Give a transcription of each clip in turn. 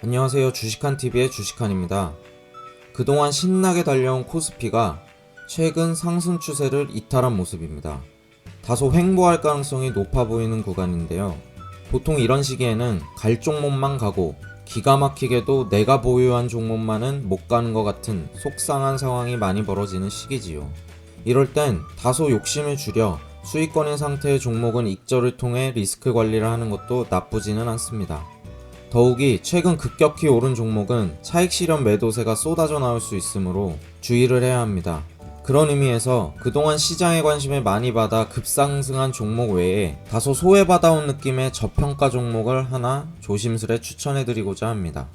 안녕하세요. 주식한TV의 주식한입니다. 그동안 신나게 달려온 코스피가 최근 상승 추세를 이탈한 모습입니다. 다소 횡보할 가능성이 높아 보이는 구간인데요. 보통 이런 시기에는 갈 종목만 가고 기가 막히게도 내가 보유한 종목만은 못 가는 것 같은 속상한 상황이 많이 벌어지는 시기지요. 이럴 땐 다소 욕심을 줄여 수익권인 상태의 종목은 익절을 통해 리스크 관리를 하는 것도 나쁘지는 않습니다. 더욱이 최근 급격히 오른 종목은 차익 실현 매도세가 쏟아져 나올 수 있으므로 주의를 해야 합니다. 그런 의미에서 그동안 시장의 관심을 많이 받아 급상승한 종목 외에 다소 소외받아온 느낌의 저평가 종목을 하나 조심스레 추천해드리고자 합니다.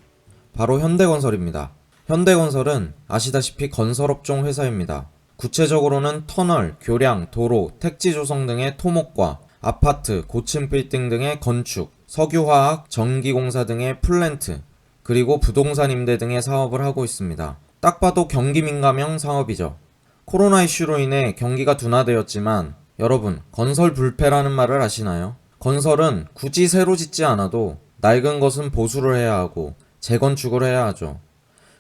바로 현대건설입니다. 현대건설은 아시다시피 건설업종 회사입니다. 구체적으로는 터널, 교량, 도로, 택지 조성 등의 토목과 아파트, 고층 빌딩 등의 건축, 석유화학, 전기공사 등의 플랜트, 그리고 부동산 임대 등의 사업을 하고 있습니다. 딱 봐도 경기 민감형 사업이죠. 코로나 이슈로 인해 경기가 둔화되었지만 여러분 건설 불패라는 말을 아시나요? 건설은 굳이 새로 짓지 않아도 낡은 것은 보수를 해야 하고 재건축을 해야 하죠.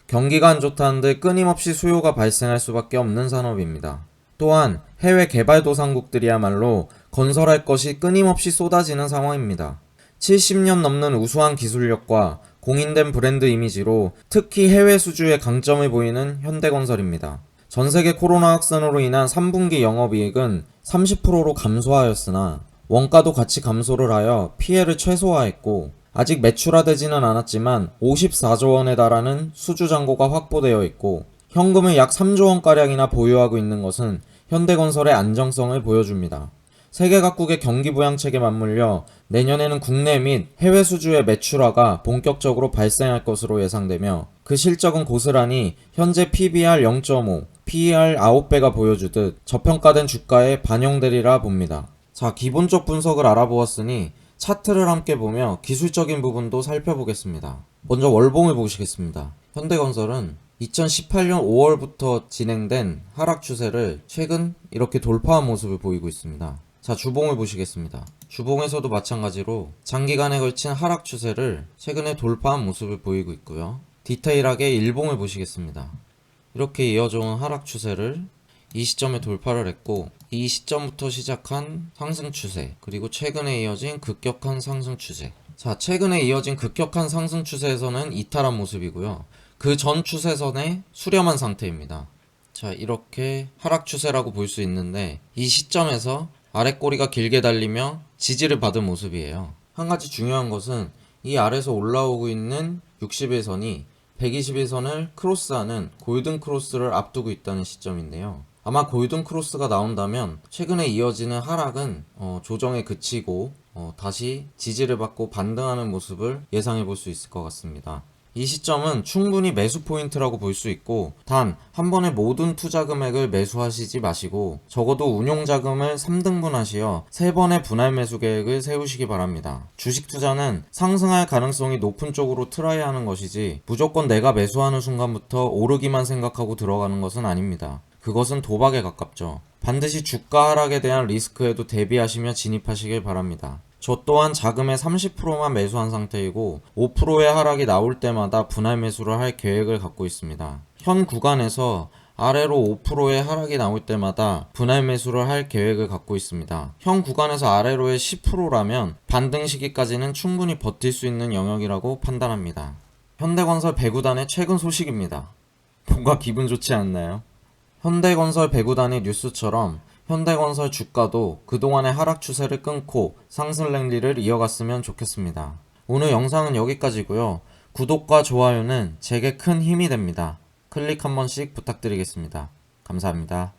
경기가 안 좋다는데 끊임없이 수요가 발생할 수밖에 없는 산업입니다. 또한 해외 개발도상국들이야말로 건설할 것이 끊임없이 쏟아지는 상황입니다. 70년 넘는 우수한 기술력과 공인된 브랜드 이미지로 특히 해외 수주에 강점을 보이는 현대건설입니다. 전 세계 코로나 확산으로 인한 3분기 영업이익은 30%로 감소하였으나 원가도 같이 감소를 하여 피해를 최소화했고 아직 매출화되지는 않았지만 54조 원에 달하는 수주 잔고가 확보되어 있고 현금을 약 3조 원가량이나 보유하고 있는 것은 현대건설의 안정성을 보여줍니다. 세계 각국의 경기 부양책에 맞물려 내년에는 국내 및 해외 수주의 매출화가 본격적으로 발생할 것으로 예상되며 그 실적은 고스란히 현재 PBR 0.5, PER 9배가 보여주듯 저평가된 주가에 반영되리라 봅니다. 자, 기본적 분석을 알아보았으니 차트를 함께 보며 기술적인 부분도 살펴보겠습니다. 먼저 월봉을 보시겠습니다. 현대건설은 2018년 5월부터 진행된 하락 추세를 최근 이렇게 돌파한 모습을 보이고 있습니다. 자, 주봉을 보시겠습니다. 주봉에서도 마찬가지로 장기간에 걸친 하락 추세를 최근에 돌파한 모습을 보이고 있고요. 디테일하게 일봉을 보시겠습니다. 이렇게 이어져온 하락 추세를 이 시점에 돌파를 했고 이 시점부터 시작한 상승 추세 그리고 최근에 이어진 급격한 상승 추세 자 최근에 이어진 급격한 상승 추세에서는 이탈한 모습이고요 그 전 추세선에 수렴한 상태입니다 자 이렇게 하락 추세라고 볼 수 있는데 이 시점에서 아랫꼬리가 길게 달리며 지지를 받은 모습이에요 한 가지 중요한 것은 이 아래서 올라오고 있는 61선이 121선을 크로스하는 골든 크로스를 앞두고 있다는 시점인데요. 아마 골든 크로스가 나온다면 최근에 이어지는 하락은 어, 조정에 그치고 어, 다시 지지를 받고 반등하는 모습을 예상해 볼 수 있을 것 같습니다. 이 시점은 충분히 매수 포인트라고 볼 수 있고 단 한 번에 모든 투자 금액을 매수하시지 마시고 적어도 운용 자금을 3등분 하시어 3번의 분할 매수 계획을 세우시기 바랍니다. 주식 투자는 상승할 가능성이 높은 쪽으로 트라이 하는 것이지 무조건 내가 매수하는 순간부터 오르기만 생각하고 들어가는 것은 아닙니다. 그것은 도박에 가깝죠. 반드시 주가 하락에 대한 리스크에도 대비하시며 진입하시길 바랍니다. 저 또한 자금의 30%만 매수한 상태이고 5%의 하락이 나올 때마다 분할 매수를 할 계획을 갖고 있습니다. 현 구간에서 아래로 5%의 하락이 나올 때마다 분할 매수를 할 계획을 갖고 있습니다. 현 구간에서 아래로의 10%라면 반등 시기까지는 충분히 버틸 수 있는 영역이라고 판단합니다. 현대건설 배구단의 최근 소식입니다. 뭔가 기분 좋지 않나요? 현대건설 배구단의 뉴스처럼 현대건설 주가도 그동안의 하락 추세를 끊고 상승 랠리를 이어갔으면 좋겠습니다. 오늘 영상은 여기까지고요. 구독과 좋아요는 제게 큰 힘이 됩니다. 클릭 한 번씩 부탁드리겠습니다. 감사합니다.